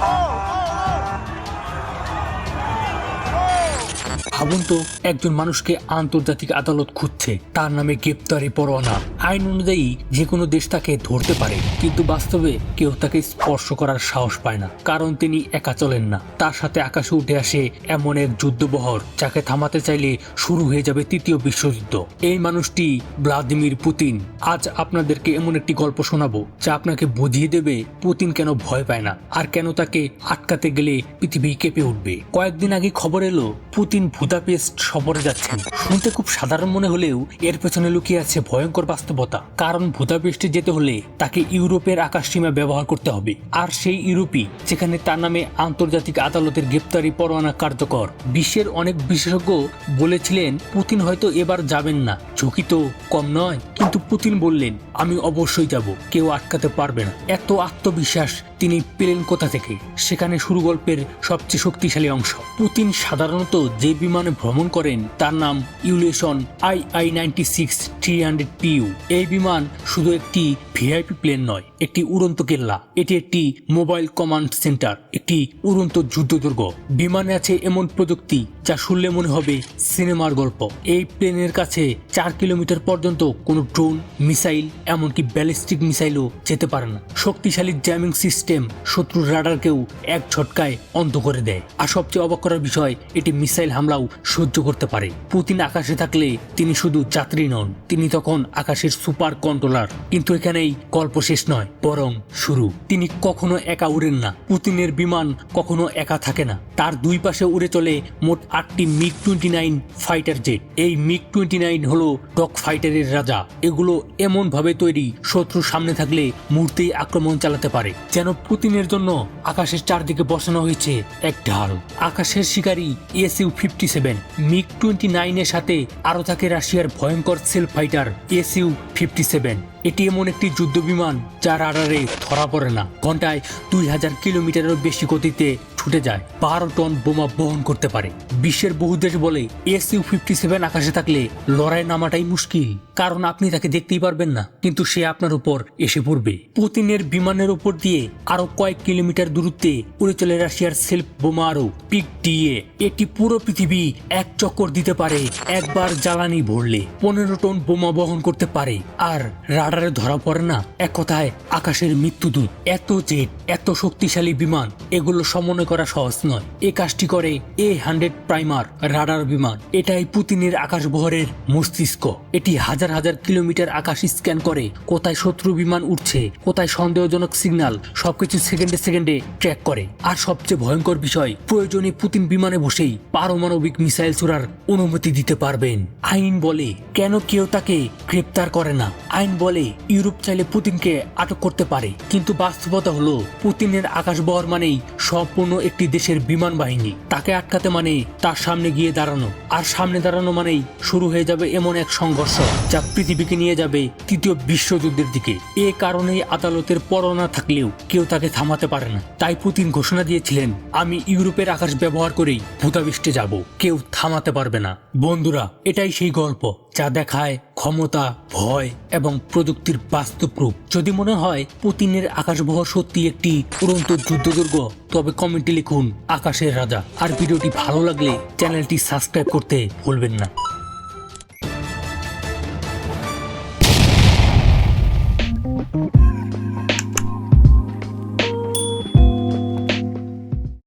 哦。ভাবুন তো, একজন মানুষকে আন্তর্জাতিক আদালত খুঁজছে, তার নামে গ্রেপ্তারি পরোয়ানা। আইন অনুযায়ী যে কোনো দেশ তাকে ধরতে পারে, কিন্তু বাস্তবে কেউ তাকে স্পর্শ করার সাহস পায় না, কারণ তিনি একা চলেন না। তার সাথে আকাশে উঠে আসে এমন এক যুদ্ধবহর, যাকে থামাতে চাইলে শুরু হয়ে যাবে তৃতীয় বিশ্বযুদ্ধ। এই মানুষটি ভ্লাদিমির পুতিন। আজ আপনাদেরকে এমন একটি গল্প শোনাবো, যা আপনাকে বুঝিয়ে দেবে পুতিন কেন ভয় পায় না, আর কেন তাকে আটকাতে গেলে পৃথিবী কেঁপে উঠবে। কয়েকদিন আগে খবর এলো, পুতিন বুদাপেস্ট সফরে যাচ্ছেন। শুনতে খুব সাধারণ মনে হলেও এর পেছনে লুকিয়ে আছে ভয়ঙ্কর বাস্তবতা। কারণ বুদাপেস্টে যেতে হলে তাকে ইউরোপের আকাশ সীমা ব্যবহার করতে হবে। আর সেই ইউরোপই, যেখানে তার নামে আন্তর্জাতিক আদালতের গ্রেপ্তারি পরোয়ানা কার্যকর। বিশ্বের অনেক বিশেষজ্ঞ বলেছিলেন, পুতিন হয়তো এবার যাবেন না। ঝুঁকি তো কম নয়, কিন্তু পুতিন বললেন, আমি অবশ্যই যাব, কেউ আটকাতে পারবে না। এত আত্মবিশ্বাস তিনি পেলেন কোথা থেকে? সেখানে শুরু গল্পের সবচেয়ে শক্তিশালী অংশ। পুতিন সাধারণত যে বিমানে ভ্রমণ করেন, তার নাম Ilyushin I I ninety six three hundred PU. এই বিমান শুধু একটি ভিআইপি প্লেন নয়, একটি উড়ন্ত কেল্লা। এটি একটি মোবাইল কমান্ড সেন্টার, একটি উড়ন্ত যুদ্ধদুর্গ বিমানে আছে এমন প্রযুক্তি যা শুনলে মনে হবে সিনেমার গল্প। এই প্লেনের কাছে চার কিলোমিটার পর্যন্ত কোনো ড্রোন, মিসাইল, এমনকি ব্যালিস্টিক মিসাইলও যেতে পারে না। শক্তিশালী জ্যামিং সিস্টেম শত্রুর রাডারকেও এক ঝটকায় অন্ধ করে দেয়। আর সবচেয়ে অবাক করার বিষয়, এটি মিসাইল হামলাও সহ্য করতে পারে। পুতিন আকাশে থাকলে তিনি শুধু যাত্রী নন, তিনি তখন আকাশের সুপার কন্ট্রোলার। কিন্তু এখানেই গল্প শেষ নয়, বরং শুরু। তিনি কখনো একা উড়েন না, পুতিনের বিমান কখনো একা থাকে না। তার দুই পাশে উড়ে চলে মোট আটটি MiG twenty nine fighter jet. এই মিগ টোয়েন্টি নাইন হলো ডগ ফাইটারের রাজা। এগুলো এমন ভাবে তৈরি শত্রু সামনে থাকলে মুহূর্তেই আক্রমণ চালাতে পারে। যেন পুতিনের জন্য আকাশের চারদিকে বসানো হয়েছে এক ঢাল। আকাশের শিকারী SU fifty seven, MiG twenty নাইনের সাথে আরও থাকে রাশিয়ার ভয়ঙ্কর stealth fighter SU fifty seven. এটি এমন একটি যুদ্ধ বিমান আড়ারে ধরা পড়ে না। ঘন্টায় দুই হাজার কিলোমিটারেরও বেশি গতিতে ছুটে যায়। বারো টন বোমা বহন করতে পারে। বিশ্বের বহু দেশ বলে এস ইউ ফিফটি সেভেন আকাশে থাকলে লড়াই নামাটাই মুশকিল। কারণ আপনি তাকে দেখতেই পারবেন না, কিন্তু সে আপনার উপর এসে পড়বে। পুতিনের বিমানের উপর দিয়ে আরও কয়েক কিলোমিটার দূরত্বে উড়ে চলে রাশিয়ার সেলফ বোমা আরও পিক দিয়ে এটি পুরো পৃথিবী এক চক্কর দিতে পারে, একবার জ্বালানি ভরলে। পনেরো টন বোমা বহন করতে পারে, আর রাডারে ধরা পড়ে না। এক কথায়, আকাশের মৃত্যুদূত এত জেট এত শক্তিশালী বিমান, এগুলো সমন্বয় করা সহজ নয়। এ কাজটি করে এ হান্ড্রেড প্রাইমার রাডার বিমান। এটাই পুতিনের আকাশবহরের মস্তিষ্ক। এটি হাজার হাজার কিলোমিটার আকাশ স্ক্যান করে, কোথায় শত্রু বিমান উঠছে, কোথায় সন্দেহজনক সিগন্যাল সবকিছু সেকেন্ডে সেকেন্ডে ট্র্যাক করে। আর সবচেয়ে ভয়ঙ্কর বিষয়, প্রয়োজনে পুতিন বিমানে বসেই পারমাণবিক মিসাইল ছোড়ার অনুমতি দিতে পারবেন। আইন বলে, কেন কেউ তাকে গ্রেপ্তার করে না? আইন বলে, ইউরোপ চাইলে পুতিনকে আটক করতে পারে, কিন্তু বাস্তবতা হলো পুতিনের আকাশ বহর মানেই সম্পূর্ণ একটি দেশের বিমান বাহিনী। তাকে আটকাতে মানে তার সামনে গিয়ে দাঁড়ানো। আর সামনে দাঁড়ানো মানেই শুরু হয়ে যাবে এমন এক সংঘর্ষ, যা পৃথিবীকে নিয়ে যাবে তৃতীয় বিশ্বযুদ্ধের দিকে। এ কারণেই আদালতের পরোয়ানা থাকলেও কেউ তাকে থামাতে পারে না। তাই পুতিন ঘোষণা দিয়েছিলেন, আমি ইউরোপের আকাশ ব্যবহার করেই ভূতাবিষ্টে যাব। কেউ থামাতে পারবে না। বন্ধুরা, এটাই সেই গল্প। যা দেখায় ক্ষমতা, ভয় এবং প্রযুক্তির বাস্তব রূপ যদি মনে হয় পুতিনের আকাশবহ সত্যি একটি উড়ন্ত যুদ্ধদুর্গ, তবে কমেন্টে লিখুন, আকাশের রাজা। আর ভিডিওটি ভালো লাগলে চ্যানেলটি সাবস্ক্রাইব করতে ভুলবেন না।